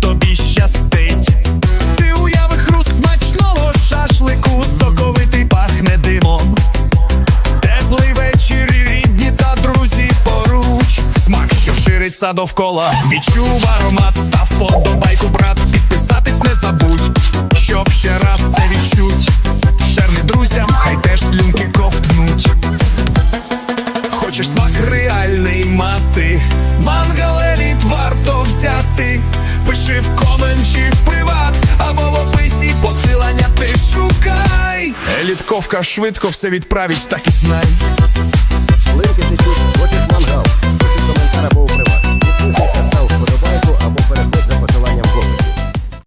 Тобі щастить? Ти уяви хруст смачного шашлику, соковитий пахне димом. Теплий вечір, рідні та друзі поруч. Смак, що шириться довкола. Відчув аромат, став подобайку, брат. Підписатись не забудь, щоб ще раз це відчуть. Шерни друзям, хай теж слюнки ковтнуть. Хочеш смак реальний ма. Пиши в комен, чи в приват, або в описі посилання ти шукай. Елітковка швидко все відправить, так і знай.